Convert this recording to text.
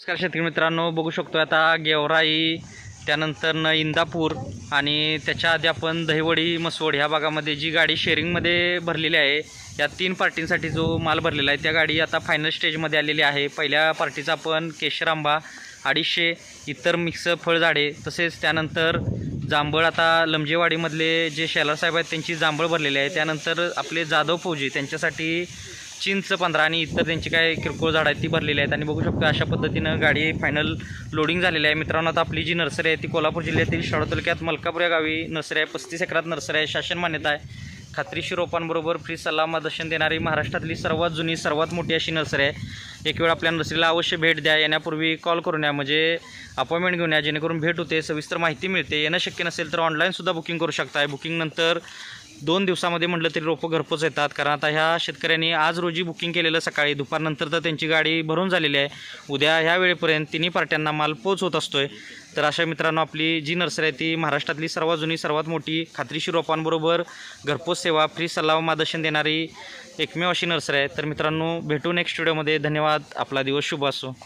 नमस्कार शेतकरी मित्रांनो बघू शकतो आता गेवराई त्यानंतर न इंदापूर आणि त्याच्या आधी आपण दहिवडी मसवड ह्या भागामध्ये जी गाडी शेअरिंगमध्ये भरलेली आहे या तीन पार्टींसाठी जो माल भरलेला आहे त्या गाडी आता फायनल स्टेजमध्ये आलेली आहे. पहिल्या पार्टीचा आपण केशर आंबा अडीचशे इतर मिक्स फळझाडे तसेच त्यानंतर जांभळ आता लमजेवाडीमधले जे शेलार साहेब आहेत त्यांची जांभळ भरलेली आहे. त्यानंतर आपले जाधव फौजी त्यांच्यासाठी चिंच पंधरा आणि इतर त्यांची काय किरकोळ झाडं आहेत ती भरलेली आहेत. आणि बघू शकतो अशा पद्धतीनं गाडी फायनल लोडिंग झालेली आहे. मित्रांनो आता आपली जी नर्सरी आहे ती कोल्हापूर जिल्ह्यातील शाळा तालुक्यात मलकापूर या गावी नर्सरी आहे. पस्तीस एकरात नर्सरी आहे. शासन मान्यता आहे. खात्रीशी रोपांबरोबर फ्री सल्ला मार्गदर्शन देणारी महाराष्ट्रातली सर्वात जुनी सर्वात मोठी अशी नर्सरी आहे. एक वेळ आपल्या नर्सरीला अवश्य भेट द्या. येण्यापूर्वी कॉल करून या. म्हणजे अपॉइंटमेंट घेऊन या. जेणेकरून भेट होते सविस्तर माहिती मिळते. येणं शक्य नसेल तर ऑनलाईनसुद्धा बुकिंग करू शकता बुकिंगनंतर दोन दिवसामध्ये म्हटलं तरी रोपं घरपोच येतात. कारण आता ह्या शेतकऱ्यांनी आज रोजी बुकिंग केलेलं सकाळी दुपारनंतर तर त्यांची गाडी भरून झालेली आहे. उद्या ह्या वेळेपर्यंत तिन्ही पार्ट्यांना माल पोच होत आहे तर अशा मित्रांनो आपली जी नर्सरी आहे ती महाराष्ट्रातली सर्वात जुनी सर्वात मोठी खात्रीशीर रोपांबरोबर घरपोच सेवा फ्री सल्ला मार्गदर्शन देणारी एकमेव अशी नर्सरी आहे. तर मित्रांनो भेटू नेक्स्ट व्हिडिओमध्ये धन्यवाद. आपला दिवस शुभ असो.